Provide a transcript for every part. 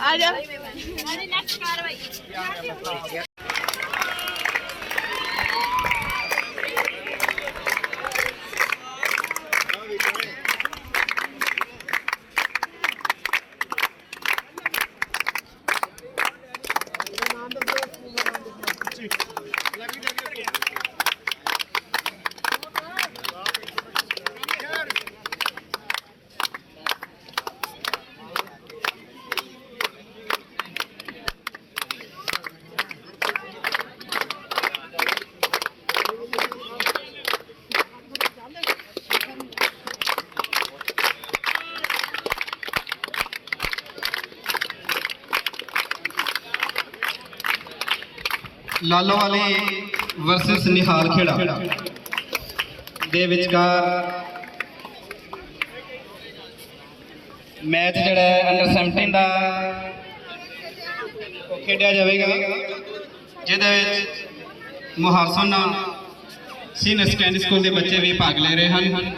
ਆ ਜਾ। ਲਾਲੋ ਵਾਲੇ ਵਰਸਸ ਨਿਹਾਲ ਖੇੜਾ। ਦੇ ਵਿਚਕਾਰ ਮੈਚ ਜਿਹੜਾ ਹੈ ਅੰਡਰ 17 ਦਾ ਖੇਡਿਆ ਜਾਵੇਗਾ। ਜਿਹਦੇ ਵਿੱਚ ਮੁਹਾਰ ਸੀਨੀਅਰ ਸੈਕੰਡਰੀ ਸਕੂਲ ਦੇ ਬੱਚੇ ਵੀ ਭਾਗ ਲੈ ਰਹੇ ਹਨ।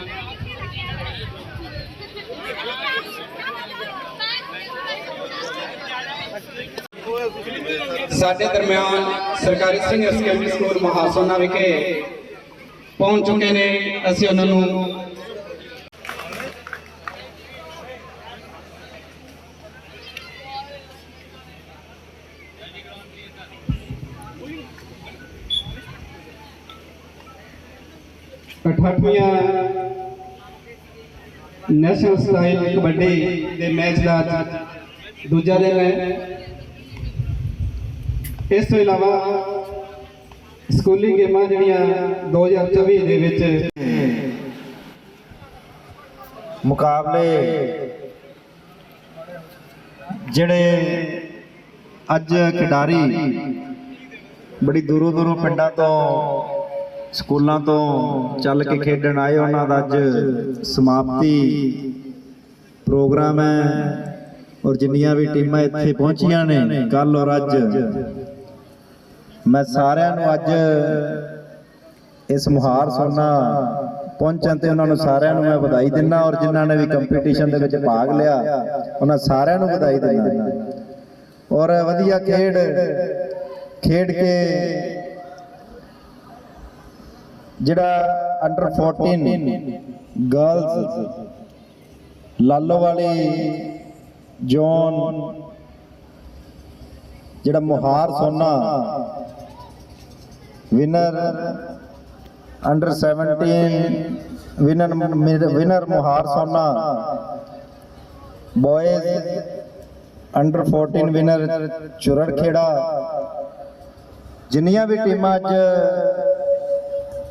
ਸਾਡੇ ਦਰਮਿਆਨ ਸਰਕਾਰੀ ਸੀਨੀਅਰ ਸੈਕੰਡਰੀ ਸਕੂਲ ਮਹਾਸੋਨਾ ਵਿਖੇ ਪਹੁੰਚ ਚੁੱਕੇ ਨੇ। ਅਸੀਂ ਉਹਨਾਂ ਨੂੰ ਅਠਾਰਵੀਆਂ ਨੈਸ਼ਨਲ ਸਟਾਈਲ ਕਬੱਡੀ ਦੇ ਮੈਚ ਦਾ ਦੂਜਾ ਦਿਨ ਹੈ। ਇਸ ਤੋਂ ਇਲਾਵਾ ਸਕੂਲੀ ਗੇਮਾਂ ਜਿਹੜੀਆਂ 2024 ਦੇ ਵਿੱਚ ਮੁਕਾਬਲੇ ਜਿਹੜੇ ਅੱਜ ਖਿਡਾਰੀ ਬੜੀ ਦੂਰੋਂ ਦੂਰੋਂ ਪਿੰਡਾਂ ਤੋਂ, ਸਕੂਲਾਂ ਤੋਂ ਚੱਲ ਕੇ ਖੇਡਣ ਆਏ, ਉਹਨਾਂ ਦਾ ਅੱਜ ਸਮਾਪਤੀ ਪ੍ਰੋਗਰਾਮ ਹੈ ਔਰ ਜਿੰਨੀਆਂ ਵੀ ਟੀਮਾਂ ਇੱਥੇ ਪਹੁੰਚੀਆਂ ਨੇ ਕੱਲ ਔਰ ਅੱਜ ਮੈਂ ਸਾਰਿਆਂ ਨੂੰ ਅੱਜ ਇਸ ਮੁਹਾਰ ਸੋਨਾ ਪਹੁੰਚਣ ਤੇ ਉਹਨਾਂ ਨੂੰ ਸਾਰਿਆਂ ਨੂੰ ਮੈਂ ਵਧਾਈ ਦਿੰਦਾ ਔਰ ਜਿਨ੍ਹਾਂ ਨੇ ਵੀ ਕੰਪੀਟੀਸ਼ਨ ਦੇ ਵਿੱਚ ਭਾਗ ਲਿਆ, ਉਹਨਾਂ ਸਾਰਿਆਂ ਨੂੰ ਵਧਾਈ ਦਿੰਦਾ ਔਰ ਵਧੀਆ ਖੇਡ ਖੇਡ ਕੇ ਜਿਹੜਾ ਅੰਡਰ 14 ਗਰਲਸ ਲਾਲੋ ਵਾਲੀ ਜੋਨ ਜਿਹੜਾ Muhar Sona winner under 17 winner winner Muhar Sona boys under 14 winner ਚੁਰੜ ਖੇੜਾ ਜਿੰਨੀਆਂ ਵੀ ਟੀਮਾਂ ਅੱਜ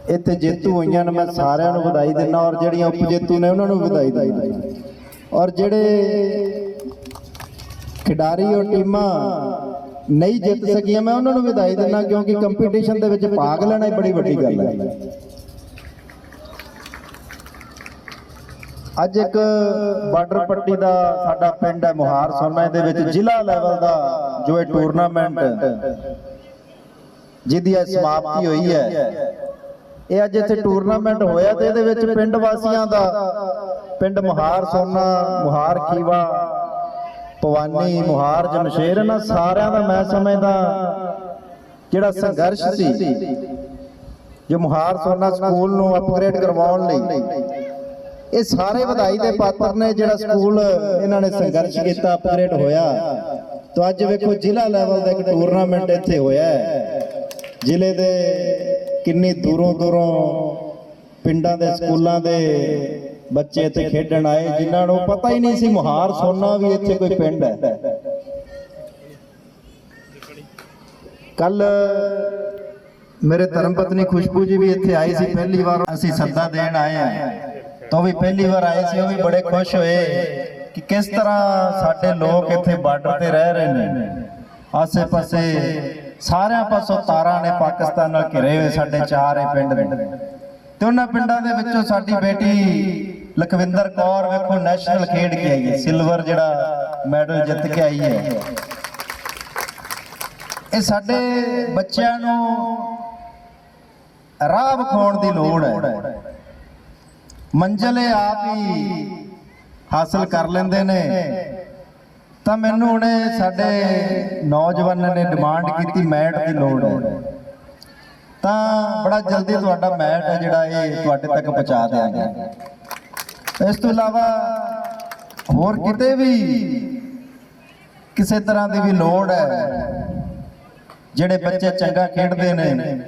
ਇੱਥੇ ਜੇਤੂ ਹੋਈਆਂ ਨੇ ਮੈਂ ਸਾਰਿਆਂ ਨੂੰ ਵਧਾਈ ਦਿੰਦਾ ਔਰ ਜਿਹੜੀਆਂ ਉਪ ਜੇਤੂ ਨੇ ਉਹਨਾਂ ਨੂੰ ਵਧਾਈ ਦਿੰਦਾ। ਔਰ ਜਿਹੜੇ ਖਿਡਾਰੀ ਔਰ ਟੀਮਾਂ ਨਹੀਂ ਜਿੱਤ ਸਕੀਆਂ ਮੈਂ ਉਹਨਾਂ ਨੂੰ ਵਧਾਈ ਦਿੰਦਾ ਕਿਉਂਕਿ ਕੰਪੀਟੀਸ਼ਨ ਦੇ ਵਿੱਚ ਭਾਗ ਲੈਣਾ ਹੀ ਬੜੀ ਵੱਡੀ ਗੱਲ ਹੈ। ਅੱਜ ਇੱਕ ਬਾਰਡਰ ਪੱਟੀ ਦਾ ਸਾਡਾ ਪਿੰਡ ਹੈ ਮੁਹਾਰ ਸੋਨਾ ਦੇ ਵਿੱਚ ਜ਼ਿਲ੍ਹਾ ਲੈਵਲ ਦਾ ਜੋ ਇਹ ਟੂਰਨਾਮੈਂਟ ਜਿਹਦੀ ਅੱਜ ਸਮਾਪਤੀ ਹੋਈ ਹੈ। ਇਹ ਅੱਜ ਇੱਥੇ ਟੂਰਨਾਮੈਂਟ ਹੋਇਆ ਤੇ ਇਹਦੇ ਵਿੱਚ ਪਿੰਡ ਵਾਸੀਆਂ ਦਾ ਪਿੰਡ ਮੁਹਾਰ ਸੋਨਾ ਮੁਹਾਰ ਖੀਵਾ ਪਵਾਨੀ ਮੁਹਾਰ ਜਮਸ਼ੇਰ ਇਹਨਾਂ ਸਾਰਿਆਂ ਦਾ ਮੈਂ ਸਮਝਦਾ ਜਿਹੜਾ ਸੰਘਰਸ਼ ਸੀ, ਜੋ ਮੁਹਾਰ ਸੋਨਾ ਸਕੂਲ ਨੂੰ ਅਪਗ੍ਰੇਡ ਕਰਵਾਉਣ ਲਈ, ਇਹ ਸਾਰੇ ਵਧਾਈ ਦੇ ਪਾਤਰ ਨੇ ਜਿਹੜਾ ਸਕੂਲ ਇਹਨਾਂ ਨੇ ਸੰਘਰਸ਼ ਕੀਤਾ ਅਪਗ੍ਰੇਡ ਹੋਇਆ। ਤਾਂ ਅੱਜ ਵੇਖੋ ਜ਼ਿਲ੍ਹਾ ਲੈਵਲ ਦਾ ਇੱਕ ਟੂਰਨਾਮੈਂਟ ਇੱਥੇ ਹੋਇਆ ਹੈ। ਜ਼ਿਲ੍ਹੇ ਦੇ ਕਿੰਨੀ ਦੂਰੋਂ ਦੂਰੋਂ ਪਿੰਡਾਂ ਦੇ, ਸਕੂਲਾਂ ਦੇ ਬੱਚੇ ਇੱਥੇ ਖੇਡਣ ਆਏ, ਜਿਨ੍ਹਾਂ ਨੂੰ ਪਤਾ ਹੀ ਨਹੀਂ ਸੀ ਮੁਹਾਰ, ਸੋਨਾ ਵੀ ਇੱਥੇ ਕੋਈ ਪਿੰਡ ਹੈ। ਕੱਲ ਮੇਰੇ ਧਰਮ ਪਤਨੀ ਖੁਸ਼ਬੂ ਜੀ ਵੀ ਇੱਥੇ ਆਈ ਸੀ, ਪਹਿਲੀ ਵਾਰ ਅਸੀਂ ਸੱਦਾ ਦੇਣ ਆਏ ਆ ਤਾਂ ਵੀ ਪਹਿਲੀ ਵਾਰ ਆਏ ਸੀ, ਉਹ ਵੀ ਬੜੇ ਖੁਸ਼ ਹੋਏ ਕਿ ਕਿਸ ਤਰ੍ਹਾਂ ਸਾਡੇ ਲੋਕ ਇੱਥੇ ਬਾਰਡਰ ਤੇ ਰਹਿ ਰਹੇ ਨੇ। ਆਸੇ ਪਾਸੇ ਸਾਰਿਆਂ ਪਾਸੋਂ ਤਾਰਾਂ ਨੇ ਪਾਕਿਸਤਾਨ ਨਾਲ ਘਿਰੇ ਹੋਏ ਸਾਡੇ ਚਾਰ ਇਹ ਪਿੰਡ ਤੇ ਉਹਨਾਂ ਪਿੰਡਾਂ ਦੇ ਵਿੱਚੋਂ ਸਾਡੀ ਬੇਟੀ ਲਖਵਿੰਦਰ ਕੌਰ ਵੇਖੋ ਨੈਸ਼ਨਲ ਖੇਡ ਕੇ ਆਈ ਹੈ ਸਿਲਵਰ ਜਿਹੜਾ ਮੈਡਲ ਜਿੱਤ ਕੇ ਆਈ ਹੈ। ਇਹ ਸਾਡੇ ਬੱਚਿਆਂ ਨੂੰ ਰਾਹ ਵਿਖਾਉਣ ਦੀ ਲੋੜ ਹੈ। ਮੰਜ਼ਿਲ ਇਹ ਆਪ ਹੀ ਹਾਸਲ ਕਰ ਲੈਂਦੇ ਨੇ। ਤਾਂ ਮੈਨੂੰ ਉਹਨੇ ਸਾਡੇ ਨੌਜਵਾਨਾਂ ਨੇ ਡਿਮਾਂਡ ਕੀਤੀ ਮੈਟ ਦੀ ਲੋੜ ਹੈ। ਤਾਂ ਬੜਾ ਜਲਦੀ ਤੁਹਾਡਾ ਮੈਟ ਹੈ ਜਿਹੜਾ ਇਹ ਤੁਹਾਡੇ ਤੱਕ ਪਹੁੰਚਾ ਦਿਆਂਗੇ। ਇਸ ਤੋਂ ਇਲਾਵਾ ਹੋਰ ਕਿਤੇ ਵੀ ਕਿਸੇ ਤਰ੍ਹਾਂ ਦੀ ਵੀ ਲੋੜ ਹੈ, ਜਿਹੜੇ ਬੱਚੇ ਚੰਗਾ ਖੇਡਦੇ ਨੇ,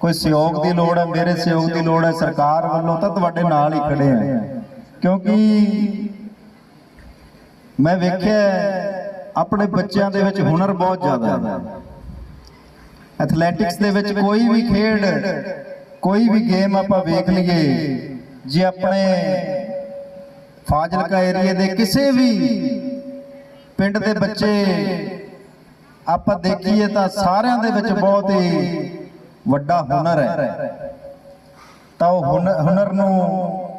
ਕੋਈ ਸਹਿਯੋਗ ਦੀ ਲੋੜ ਹੈ, ਮੇਰੇ ਸਹਿਯੋਗ ਦੀ ਲੋੜ ਹੈ, ਸਰਕਾਰ ਵੱਲੋਂ ਤਾਂ ਤੁਹਾਡੇ ਨਾਲ ਹੀ ਖੜੇ ਆ ਕਿਉਂਕਿ ਮੈਂ ਵੇਖਿਆ ਆਪਣੇ ਬੱਚਿਆਂ ਦੇ ਵਿੱਚ ਹੁਨਰ ਬਹੁਤ ਜ਼ਿਆਦਾ ਹੈ। ਐਥਲੈਟਿਕਸ ਦੇ ਵਿੱਚ ਕੋਈ ਵੀ ਖੇਡ, ਕੋਈ ਵੀ ਗੇਮ ਆਪਾਂ ਵੇਖ ਲਈਏ ਜੇ ਆਪਣੇ ਫਾਜ਼ਿਲਕਾ ਏਰੀਆ ਦੇ ਕਿਸੇ ਵੀ ਪਿੰਡ ਦੇ ਬੱਚੇ ਆਪਾਂ ਦੇਖੀਏ ਤਾਂ ਸਾਰਿਆਂ ਦੇ ਵਿੱਚ ਬਹੁਤ ਹੀ ਵੱਡਾ ਹੁਨਰ ਹੈ। ਤਾਂ ਉਹ ਹੁਨਰ ਨੂੰ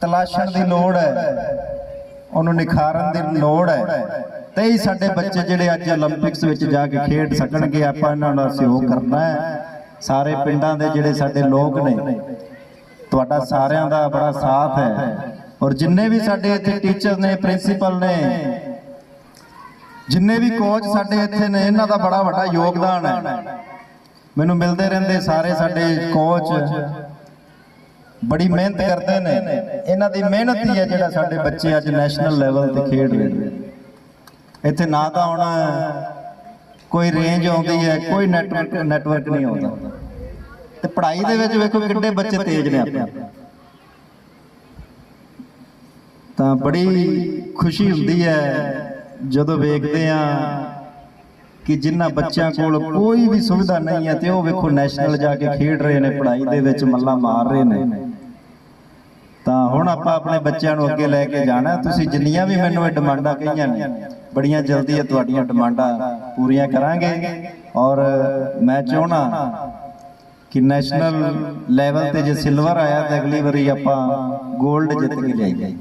ਤਲਾਸ਼ਣ ਦੀ ਲੋੜ ਹੈ। ਉਹਨੂੰ ਨਿਖਾਰਨ ਦੀ ਲੋੜ ਹੈ। ਤੇ ਹੀ ਸਾਡੇ ਬੱਚੇ ਜਿਹੜੇ ਅੱਜ 올림픽ਸ ਵਿੱਚ ਜਾ ਕੇ ਖੇਡ ਸਕਣਗੇ ਆਪਾਂ ਇਹਨਾਂ ਨਾਲ ਸਹਿਯੋਗ ਕਰਨਾ ਹੈ। ਸਾਰੇ ਪਿੰਡਾਂ ਦੇ ਜਿਹੜੇ ਸਾਡੇ ਲੋਕ ਨੇ ਤੁਹਾਡਾ ਸਾਰਿਆਂ ਦਾ ਬੜਾ ਸਾਥ ਹੈ। ਔਰ ਜਿੰਨੇ ਵੀ ਸਾਡੇ ਇੱਥੇ ਟੀਚਰ ਨੇ ਪ੍ਰਿੰਸੀਪਲ ਨੇ, ਜਿੰਨੇ ਵੀ ਕੋਚ ਸਾਡੇ ਇੱਥੇ ਨੇ, ਇਹਨਾਂ ਦਾ ਬੜਾ ਵੱਡਾ ਯੋਗਦਾਨ ਹੈ। ਮੈਨੂੰ ਮਿਲਦੇ ਰਹਿੰਦੇ ਸਾਰੇ ਸਾਡੇ ਕੋਚ ਬੜੀ ਮਿਹਨਤ ਕਰਦੇ ਨੇ। ਇਹਨਾਂ ਦੀ ਮਿਹਨਤ ਹੀ ਹੈ ਜਿਹੜਾ ਸਾਡੇ ਬੱਚੇ ਅੱਜ ਨੈਸ਼ਨਲ ਲੈਵਲ ਤੇ ਖੇਡ ਰਹੇ ਨੇ। ਇੱਥੇ ਨਾ ਤਾਂ ਹੁਣ ਕੋਈ ਰੇਂਜ ਆਉਂਦੀ ਹੈ, ਕੋਈ ਨੈਟਵਰਕ ਨੈਟਵਰਕ ਨਹੀਂ ਆਉਂਦਾ। ਤੇ ਪੜ੍ਹਾਈ ਦੇ ਵਿੱਚ ਵੇਖੋ ਕਿੰਨੇ ਬੱਚੇ ਤੇਜ਼ ਨੇ ਆਪਣੇ ਤਾਂ ਬੜੀ ਖੁਸ਼ੀ ਹੁੰਦੀ ਹੈ ਜਦੋਂ ਵੇਖਦੇ ਆ ਕਿ ਜਿਨ੍ਹਾਂ ਬੱਚਿਆਂ ਕੋਲ ਕੋਈ ਵੀ ਸੁਵਿਧਾ ਨਹੀਂ ਹੈ ਤੇ ਉਹ ਵੇਖੋ ਨੈਸ਼ਨਲ ਜਾ ਕੇ ਖੇਡ ਰਹੇ ਨੇ, ਪੜ੍ਹਾਈ ਦੇ ਵਿੱਚ ਮੱਲਾ ਮਾਰ ਰਹੇ ਨੇ। ਤਾਂ ਹੁਣ ਆਪਾਂ ਆਪਣੇ ਬੱਚਿਆਂ ਨੂੰ ਅੱਗੇ ਲੈ ਕੇ ਜਾਣਾ। ਤੁਸੀਂ ਜਿੰਨੀਆਂ ਵੀ ਮੈਨੂੰ ਇਹ ਡਿਮਾਂਡਾਂ ਕਹੀਆਂ ਨੇ, ਬੜੀਆਂ ਜਲਦੀ ਇਹ ਤੁਹਾਡੀਆਂ ਡਿਮਾਂਡਾਂ ਪੂਰੀਆਂ ਕਰਾਂਗੇ। ਔਰ ਮੈਂ ਚਾਹਣਾ ਕਿ ਨੈਸ਼ਨਲ ਲੈਵਲ ਤੇ ਜੇ ਸਿਲਵਰ ਆਇਆ ਤਾਂ ਅਗਲੀ ਵਾਰੀ ਆਪਾਂ 골ਡ ਜਿੱਤ ਕੇ ਲਿਆਈਏ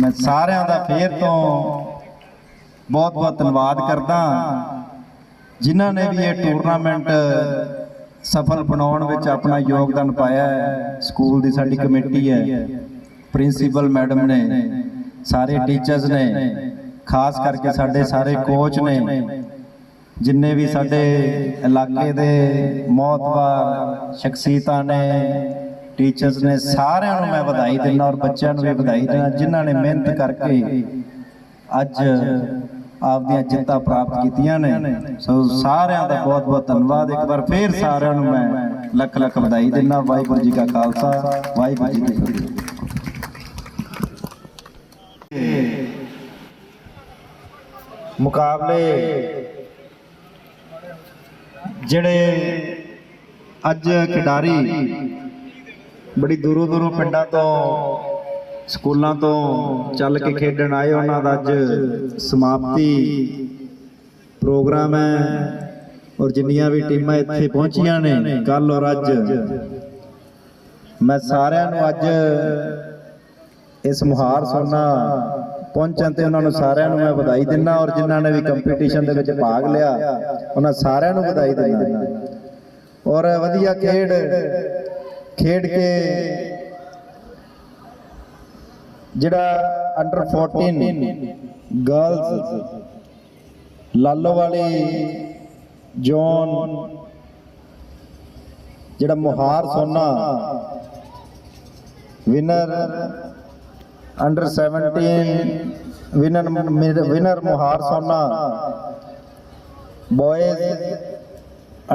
ਮੈਂ ਸਾਰਿਆਂ ਦਾ ਫੇਰ ਤੋਂ ਬਹੁਤ ਬਹੁਤ ਧੰਨਵਾਦ ਕਰਦਾ। ਜਿਨ੍ਹਾਂ ਨੇ ਵੀ ਇਹ ਟੂਰਨਾਮੈਂਟ ਸਫਲ ਬਣਾਉਣ ਵਿੱਚ ਆਪਣਾ ਯੋਗਦਾਨ ਪਾਇਆ ਹੈ, ਸਕੂਲ ਦੀ ਸਾਡੀ ਕਮੇਟੀ ਹੈ ਪ੍ਰਿੰਸੀਪਲ ਮੈਡਮ ਨੇ, ਸਾਰੇ ਟੀਚਰਸ ਨੇ, ਖਾਸ ਕਰਕੇ ਸਾਡੇ ਸਾਰੇ ਕੋਚ ਨੇ ਜਿੰਨੇ ਵੀ ਸਾਡੇ ਇਲਾਕੇ ਦੇ ਮੌਤਵਾਰ ਸ਼ਖਸੀਅਤਾਂ ਨੇ ਟੀਚਰਸ ਨੇ ਸਾਰਿਆਂ ਨੂੰ ਮੈਂ ਵਧਾਈ ਦਿੰਦਾ ਔਰ ਬੱਚਿਆਂ ਨੂੰ ਵੀ ਵਧਾਈ ਦਿੰਦਾ ਜਿਨ੍ਹਾਂ ਨੇ ਮਿਹਨਤ ਕਰਕੇ ਅੱਜ ਆਪਦੀਆਂ ਜਿੱਤਾਂ ਪ੍ਰਾਪਤ ਕੀਤੀਆਂ ਨੇ। ਸੋ ਸਾਰਿਆਂ ਦਾ ਬਹੁਤ ਬਹੁਤ ਧੰਨਵਾਦ। ਇੱਕ ਵਾਰ ਫੇਰ ਸਾਰਿਆਂ ਨੂੰ ਮੈਂ ਲੱਖ ਲੱਖ ਵਧਾਈ ਦਿੰਦਾ। ਵਾਹਿਗੁਰੂ ਜੀ ਕਾ ਖਾਲਸਾ। ਵਾਹਿਗੁਰੂ ਜੀ ਕੀ ਫਤਿਹ। ਮੁਕਾਬਲੇ ਜਿਹੜੇ ਅੱਜ ਖਿਡਾਰੀ ਬੜੀ ਦੂਰੋਂ ਦੂਰੋਂ ਪਿੰਡਾਂ ਤੋਂ, ਸਕੂਲਾਂ ਤੋਂ ਚੱਲ ਕੇ ਖੇਡਣ ਆਏ, ਉਹਨਾਂ ਦਾ ਅੱਜ ਸਮਾਪਤੀ ਪ੍ਰੋਗਰਾਮ ਹੈ ਔਰ ਜਿੰਨੀਆਂ ਵੀ ਟੀਮਾਂ ਇੱਥੇ ਪਹੁੰਚੀਆਂ ਨੇ ਕੱਲ ਔਰ ਅੱਜ। ਮੈਂ ਸਾਰਿਆਂ ਨੂੰ ਅੱਜ ਇਸ ਮੁਹਾਰ ਸੋਨਾ ਪਹੁੰਚਣ ਤੇ ਉਹਨਾਂ ਨੂੰ ਸਾਰਿਆਂ ਨੂੰ ਮੈਂ ਵਧਾਈ ਦਿੰਦਾ ਔਰ ਜਿਨ੍ਹਾਂ ਨੇ ਵੀ ਕੰਪੀਟੀਸ਼ਨ ਦੇ ਵਿੱਚ ਭਾਗ ਲਿਆ, ਉਹਨਾਂ ਸਾਰਿਆਂ ਨੂੰ ਵਧਾਈ ਦਿੰਦਾ ਔਰ ਵਧੀਆ ਖੇਡ ਖੇਡ ਕੇ ਜਿਹੜਾ ਅੰਡਰ 14 ਗਰਲਸ ਲਾਲੋ ਵਾਲੀ ਜੋਨ, ਜਿਹੜਾ Muhar Sona winner under 17 winner winner Muhar Sona boys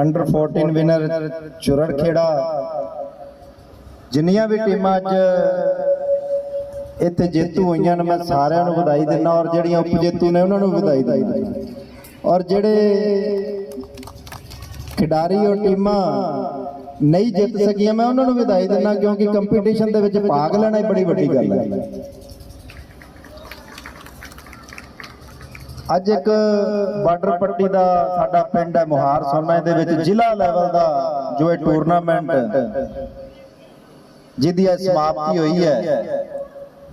under 14 winner ਚੁਰੜ ਖੇੜਾ ਜਿੰਨੀਆਂ ਵੀ ਟੀਮਾਂ ਅੱਜ ਇੱਥੇ ਜੇਤੂ ਹੋਈਆਂ ਨੇ, ਮੈਂ ਸਾਰਿਆਂ ਨੂੰ ਵਧਾਈ ਦਿੰਦਾ ਔਰ ਜਿਹੜੀਆਂ ਉਪਜੇਤੂ ਨੇ ਉਹਨਾਂ ਨੂੰ ਵਧਾਈ ਦਿੰਦਾ। ਔਰ ਜਿਹੜੇ ਖਿਡਾਰੀ ਔਰ ਟੀਮਾਂ ਨਹੀਂ ਜਿੱਤ ਸਕੀਆਂ ਮੈਂ ਉਹਨਾਂ ਨੂੰ ਵਧਾਈ ਦਿੰਦਾ ਕਿਉਂਕਿ ਕੰਪੀਟੀਸ਼ਨ ਦੇ ਵਿੱਚ ਭਾਗ ਲੈਣਾ ਹੀ ਬੜੀ ਵੱਡੀ ਗੱਲ ਹੈ। ਅੱਜ ਇੱਕ ਬਾਰਡਰ ਪੱਟੀ ਦਾ ਸਾਡਾ ਪਿੰਡ ਹੈ ਮੁਹਾਰ ਸੋਨਾ ਦੇ ਵਿੱਚ ਜ਼ਿਲ੍ਹਾ ਲੈਵਲ ਦਾ ਜੋ ਇਹ ਟੂਰਨਾਮੈਂਟ ਜਿਹਦੀ ਅੱਜ ਸਮਾਪਤੀ ਹੋਈ ਹੈ।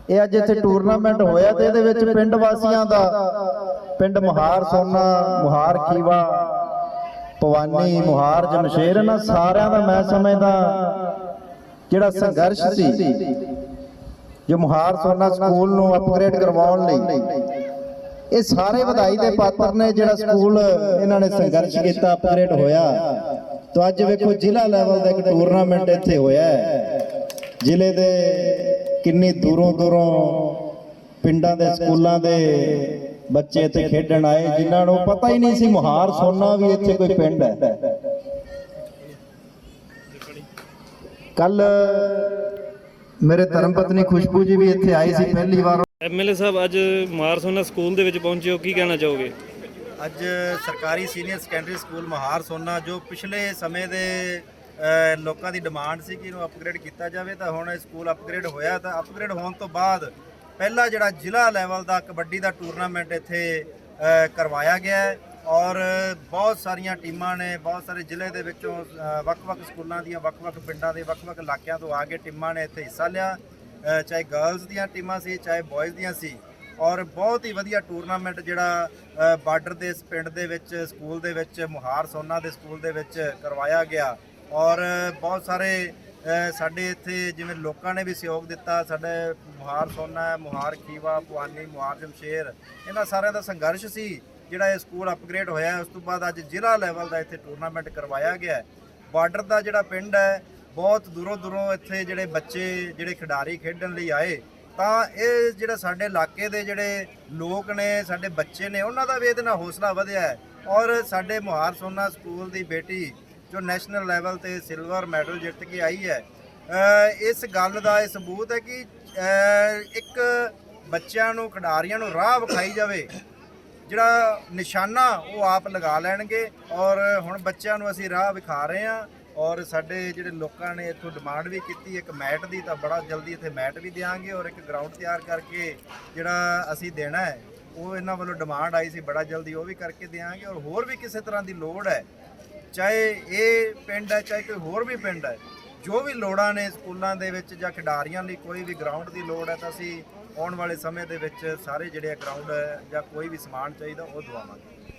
ਇਹ ਅੱਜ ਇੱਥੇ ਟੂਰਨਾਮੈਂਟ ਹੋਇਆ ਤੇ ਇਹਦੇ ਵਿੱਚ ਪਿੰਡ ਵਾਸੀਆਂ ਦਾ ਪਿੰਡ ਮੁਹਾਰ ਸੋਨਾ ਮੁਹਾਰ ਖੀਵਾ ਪਵਾਨੀ ਮੁਹਾਰ ਜਮਸ਼ੇਰ ਇਹਨਾਂ ਸਾਰਿਆਂ ਦਾ ਮੈਂ ਸਮਝਦਾ ਜਿਹੜਾ ਸੰਘਰਸ਼ ਸੀ, ਜੋ ਮੁਹਾਰ ਸੋਨਾ ਸਕੂਲ ਨੂੰ ਅਪਗ੍ਰੇਡ ਕਰਵਾਉਣ ਲਈ, ਇਹ ਸਾਰੇ ਵਧਾਈ ਦੇ ਪਾਤਰ ਨੇ ਜਿਹੜਾ ਸਕੂਲ ਇਹਨਾਂ ਨੇ ਸੰਘਰਸ਼ ਕੀਤਾ ਅਪਗ੍ਰੇਡ ਹੋਇਆ। ਤਾਂ ਅੱਜ ਵੇਖੋ ਜ਼ਿਲ੍ਹਾ ਲੈਵਲ ਦਾ ਇੱਕ ਟੂਰਨਾਮੈਂਟ ਇੱਥੇ ਹੋਇਆ ਜ਼ਿਲ੍ਹੇ ਦੇ ਕਿੰਨੀ ਦੂਰੋਂ ਦੂਰੋਂ ਪਿੰਡਾਂ ਦੇ, ਸਕੂਲਾਂ ਦੇ ਬੱਚੇ ਇੱਥੇ ਖੇਡਣ ਆਏ ਜਿਨ੍ਹਾਂ ਨੂੰ ਪਤਾ ਹੀ ਨਹੀਂ ਸੀ ਮੁਹਾਰ ਸੋਨਾ ਵੀ ਇੱਥੇ ਕੋਈ ਪਿੰਡ ਹੈ। ਕੱਲ ਮੇਰੇ ਧਰਮ ਪਤਨੀ ਖੁਸ਼ਬੂ ਜੀ ਵੀ ਇੱਥੇ ਆਈ ਸੀ ਪਹਿਲੀ ਵਾਰ। ਐਮਐਲਏ ਸਾਹਿਬ ਅੱਜ ਮਾਰਸੋਨਾ ਸਕੂਲ ਦੇ ਵਿੱਚ ਪਹੁੰਚੇ ਹੋ ਕੀ ਕਹਿਣਾ ਚਾਹੋਗੇ? ਅੱਜ ਸਰਕਾਰੀ ਸੀਨੀਅਰ ਸੈਕੰਡਰੀ ਸਕੂਲ ਮਹਾਰ ਸੋਨਾ ਜੋ ਪਿਛਲੇ ਸਮੇਂ ਦੇ ਲੋਕਾਂ ਦੀ ਡਿਮਾਂਡ ਸੀ ਕਿ ਇਹਨੂੰ ਅਪਗ੍ਰੇਡ ਕੀਤਾ ਜਾਵੇ ਤਾਂ ਹੁਣ ਇਹ ਸਕੂਲ ਅਪਗ੍ਰੇਡ ਹੋਇਆ ਤਾਂ ਅਪਗ੍ਰੇਡ ਹੋਣ ਤੋਂ ਬਾਅਦ ਪਹਿਲਾ ਜਿਹੜਾ ਜ਼ਿਲ੍ਹਾ ਲੈਵਲ ਦਾ ਕਬੱਡੀ ਦਾ ਟੂਰਨਾਮੈਂਟ ਇੱਥੇ ਕਰਵਾਇਆ ਗਿਆ ਹੈ ਔਰ ਬਹੁਤ ਸਾਰੀਆਂ ਟੀਮਾਂ ਨੇ, ਬਹੁਤ ਸਾਰੇ ਜ਼ਿਲ੍ਹੇ ਦੇ ਵਿੱਚੋਂ ਵੱਖ-ਵੱਖ ਸਕੂਲਾਂ ਦੀਆਂ, ਵੱਖ-ਵੱਖ ਪਿੰਡਾਂ ਦੇ, ਵੱਖ-ਵੱਖ ਇਲਾਕਿਆਂ ਤੋਂ ਆ ਕੇ ਟੀਮਾਂ ਨੇ ਇੱਥੇ ਹਿੱਸਾ ਲਿਆ। ਚਾਹੇ ਗਰਲਜ਼ ਦੀਆਂ ਟੀਮਾਂ ਸੀ, ਚਾਹੇ ਬॉयਜ਼ ਦੀਆਂ ਸੀ ਔਰ ਬਹੁਤ ਹੀ ਵਧੀਆ ਟੂਰਨਾਮੈਂਟ ਜਿਹੜਾ ਬਾਰਡਰ ਦੇ ਇਸ ਪਿੰਡ ਦੇ ਵਿੱਚ, ਸਕੂਲ ਦੇ ਵਿੱਚ, ਮੁਹਾਰ ਸੋਨਾ ਦੇ ਸਕੂਲ ਦੇ ਵਿੱਚ ਕਰਵਾਇਆ ਗਿਆ ਔਰ ਬਹੁਤ ਸਾਰੇ ਸਾਡੇ ਇੱਥੇ ਜਿਵੇਂ ਲੋਕਾਂ ਨੇ ਵੀ ਸਹਿਯੋਗ ਦਿੱਤਾ, ਸਾਡੇ ਮੁਹਾਰ ਸੋਨਾ, ਮੁਹਾਰ ਖੀਵਾ ਪੁਆਨੀ ਮੁਹਾਰ ਜਮਸ਼ੇਰ ਇਹਨਾਂ ਸਾਰਿਆਂ ਦਾ ਸੰਘਰਸ਼ ਸੀ, ਜਿਹੜਾ ਇਹ ਸਕੂਲ ਅਪਗ੍ਰੇਡ ਹੋਇਆ ਉਸ ਤੋਂ ਬਾਅਦ ਅੱਜ ਜ਼ਿਲ੍ਹਾ ਲੈਵਲ ਦਾ ਇੱਥੇ ਟੂਰਨਾਮੈਂਟ ਕਰਵਾਇਆ ਗਿਆ ਬਾਰਡਰ ਦਾ ਜਿਹੜਾ ਪਿੰਡ ਹੈ, ਬਹੁਤ ਦੂਰੋਂ ਦੂਰੋਂ ਇੱਥੇ ਜਿਹੜੇ ਬੱਚੇ, ਜਿਹੜੇ ਖਿਡਾਰੀ ਖੇਡਣ ਲਈ ਆਏ। ਤਾਂ ਇਹ ਜਿਹੜਾ ਸਾਡੇ ਇਲਾਕੇ ਦੇ ਜਿਹੜੇ ਲੋਕ ਨੇ, ਸਾਡੇ ਬੱਚੇ ਨੇ, ਉਹਨਾਂ ਦਾ ਵੀ ਇਹਦੇ ਨਾਲ ਹੌਸਲਾ ਵਧਿਆ ਔਰ ਸਾਡੇ ਮੁਹਾਰ ਸੋਨਾ ਸਕੂਲ ਦੀ ਬੇਟੀ ਜੋ ਨੈਸ਼ਨਲ ਲੈਵਲ ਤੇ ਸਿਲਵਰ ਮੈਡਲ ਜਿੱਤ ਕੇ ਆਈ ਹੈ ਇਸ ਗੱਲ ਦਾ ਇਹ ਸਬੂਤ ਹੈ ਕਿ ਇੱਕ ਬੱਚਿਆਂ ਨੂੰ, ਖਿਡਾਰੀਆਂ ਨੂੰ ਰਾਹ ਵਿਖਾਈ ਜਾਵੇ, ਜਿਹੜਾ ਨਿਸ਼ਾਨਾ ਉਹ ਆਪ ਲਗਾ ਲੈਣਗੇ ਔਰ ਹੁਣ ਬੱਚਿਆਂ ਨੂੰ ਅਸੀਂ ਰਾਹ ਵਿਖਾ ਰਹੇ ਹਾਂ ਔਰ ਸਾਡੇ ਜਿਹੜੇ ਲੋਕਾਂ ਨੇ ਇੱਥੋਂ ਡਿਮਾਂਡ ਵੀ ਕੀਤੀ, ਇੱਕ ਮੈਟ ਦੀ ਤਾਂ ਬੜਾ ਜਲਦੀ ਇੱਥੇ ਮੈਟ ਵੀ ਦੇਵਾਂਗੇ ਔਰ ਇੱਕ ਗਰਾਊਂਡ ਤਿਆਰ ਕਰਕੇ ਜਿਹੜਾ ਅਸੀਂ ਦੇਣਾ ਹੈ, ਉਹ ਇਹਨਾਂ ਵੱਲੋਂ ਡਿਮਾਂਡ ਆਈ ਸੀ, ਬੜਾ ਜਲਦੀ ਉਹ ਵੀ ਕਰਕੇ ਦੇਵਾਂਗੇ ਔਰ ਹੋਰ ਵੀ ਕਿਸੇ ਤਰ੍ਹਾਂ ਦੀ ਲੋੜ ਹੈ ਚਾਹੇ ਇਹ ਪਿੰਡ ਹੈ, ਚਾਹੇ ਕੋਈ ਹੋਰ ਵੀ ਪਿੰਡ ਹੈ, ਜੋ ਵੀ ਲੋੜਾਂ ਨੇ ਸਕੂਲਾਂ ਦੇ ਵਿੱਚ ਜਾਂ ਖਿਡਾਰੀਆਂ ਲਈ ਕੋਈ ਵੀ ਗਰਾਊਂਡ ਦੀ ਲੋੜ ਹੈ, ਤਾਂ ਅਸੀਂ ਆਉਣ ਵਾਲੇ ਸਮੇਂ ਦੇ ਵਿੱਚ ਸਾਰੇ ਜਿਹੜੇ ਗਰਾਊਂਡ ਜਾਂ ਕੋਈ ਵੀ ਸਮਾਨ ਚਾਹੀਦਾ ਉਹ ਦਵਾਵਾਂਗੇ।